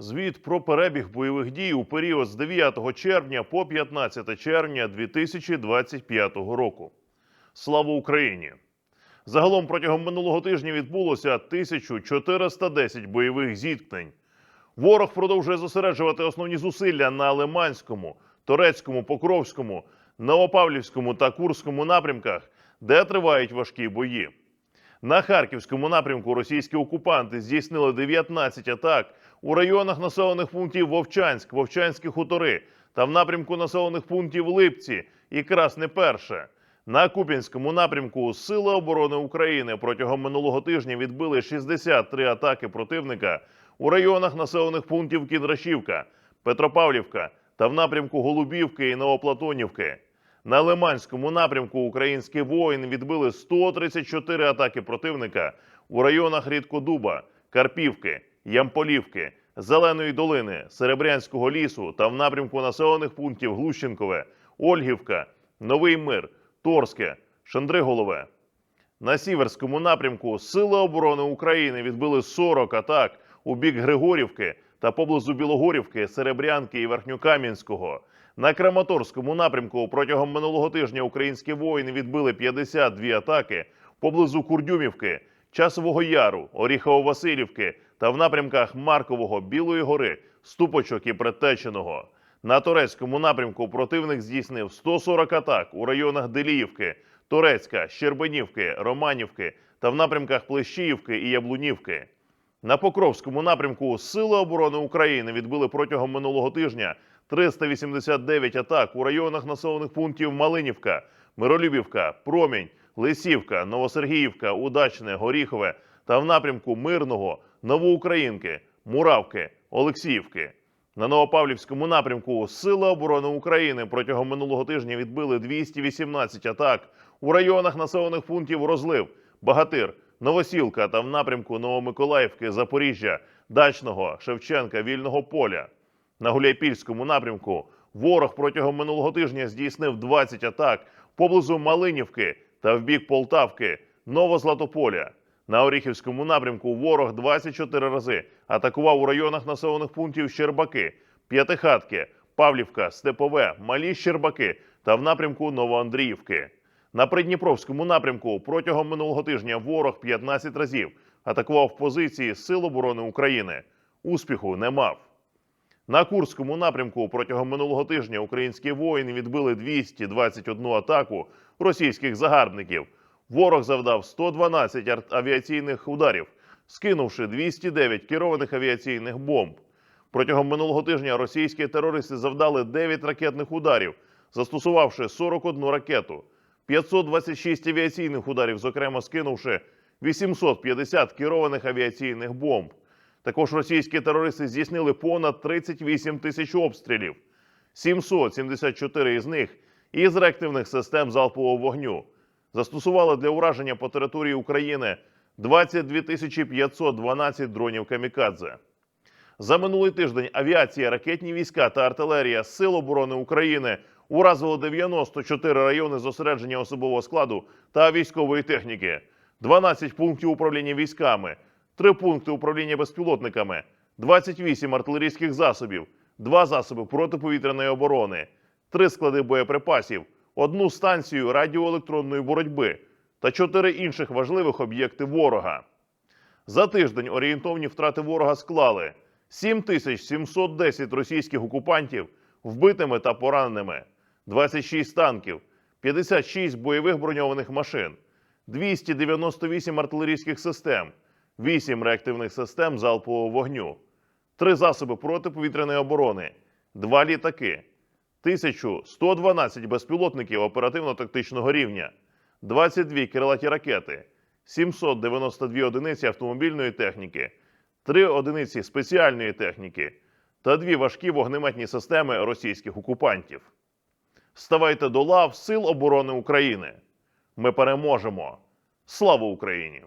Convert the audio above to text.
Звіт про перебіг бойових дій у період з 9 червня по 15 червня 2025 року. Слава Україні! Загалом протягом минулого тижня відбулося 1410 бойових зіткнень. Ворог продовжує зосереджувати основні зусилля на Лиманському, Торецькому, Покровському, Новопавлівському та Курському напрямках, де тривають важкі бої. На харківському напрямку російські окупанти здійснили 19 атак у районах населених пунктів Вовчанськ, Вовчанські хутори та в напрямку населених пунктів Липці і Красне Перше. На Куп'янському напрямку Сили оборони України протягом минулого тижня відбили 63 атаки противника у районах населених пунктів Кіндрашівка, Петропавлівка та в напрямку Голубівки і Новоплатонівки. На Лиманському напрямку українські воїни відбили 134 атаки противника у районах Рідкодуба, Карпівки, Ямполівки, Зеленої долини, Серебрянського лісу та в напрямку населених пунктів Глущенкове, Ольгівка, Новий Мир, Торське, Шандриголове. На сіверському напрямку Сили оборони України відбили 40 атак у бік Григорівки та поблизу Білогорівки, Серебрянки і Верхньокам'янського. На Краматорському напрямку протягом минулого тижня українські воїни відбили 52 атаки поблизу Курдюмівки, Часового Яру, Оріхово-Василівки та в напрямках Маркового, Білої гори, Ступочок і Предтеченого. На турецькому напрямку противник здійснив 140 атак у районах Деліївки, Турецька, Щербинівки, Романівки та в напрямках Плещіївки і Яблунівки. На Покровському напрямку Сили оборони України відбили протягом минулого тижня 389 атак у районах населених пунктів Малинівка, Миролюбівка, Промінь, Лисівка, Новосергіївка, Удачне, Горіхове та в напрямку Мирного, Новоукраїнки, Муравки, Олексіївки. На Новопавлівському напрямку Сили оборони України протягом минулого тижня відбили 218 атак у районах населених пунктів Розлив, Багатир, Новосілка та в напрямку Новомиколаївки, Запоріжжя, Дачного, Шевченка, Вільного поля. На Гуляйпільському напрямку ворог протягом минулого тижня здійснив 20 атак поблизу Малинівки та в бік Полтавки, Новозлатополя. На Оріхівському напрямку ворог 24 рази атакував у районах населених пунктів Щербаки, П'ятихатки, Павлівка, Степове, Малі Щербаки та в напрямку Новоандріївки. На Придніпровському напрямку протягом минулого тижня ворог 15 разів атакував позиції Сил оборони України. Успіху не мав. На Курському напрямку протягом минулого тижня українські воїни відбили 221 атаку російських загарбників. Ворог завдав 112 арт- авіаційних ударів, скинувши 209 керованих авіаційних бомб. Протягом минулого тижня російські терористи завдали 9 ракетних ударів, застосувавши 41 ракету, 526 авіаційних ударів, зокрема скинувши 850 керованих авіаційних бомб. Також російські терористи здійснили понад 38 тисяч обстрілів, 774 із них із реактивних систем залпового вогню. Застосували для ураження по території України 22 тисячі 512 дронів камікадзе. За минулий тиждень авіація, ракетні війська та артилерія Сил оборони України уразили 94 райони зосередження особового складу та військової техніки, 12 пунктів управління військами, 3 пункти управління безпілотниками, 28 артилерійських засобів, 2 засоби протиповітряної оборони, 3 склади боєприпасів, одну станцію радіоелектронної боротьби. Та 4 інших важливих об'єкти ворога. За тиждень орієнтовні втрати ворога склали 7710 російських окупантів вбитими та пораненими, 26 танків, 56 бойових броньованих машин, 298 артилерійських систем, 8 реактивних систем залпового вогню, 3 засоби протиповітряної оборони, 2 літаки, 1112 безпілотників оперативно-тактичного рівня, 22 крилаті ракети, 792 одиниці автомобільної техніки, 3 одиниці спеціальної техніки та 2 важкі вогнеметні системи російських окупантів. Ставайте до лав Сил оборони України. Ми переможемо. Слава Україні!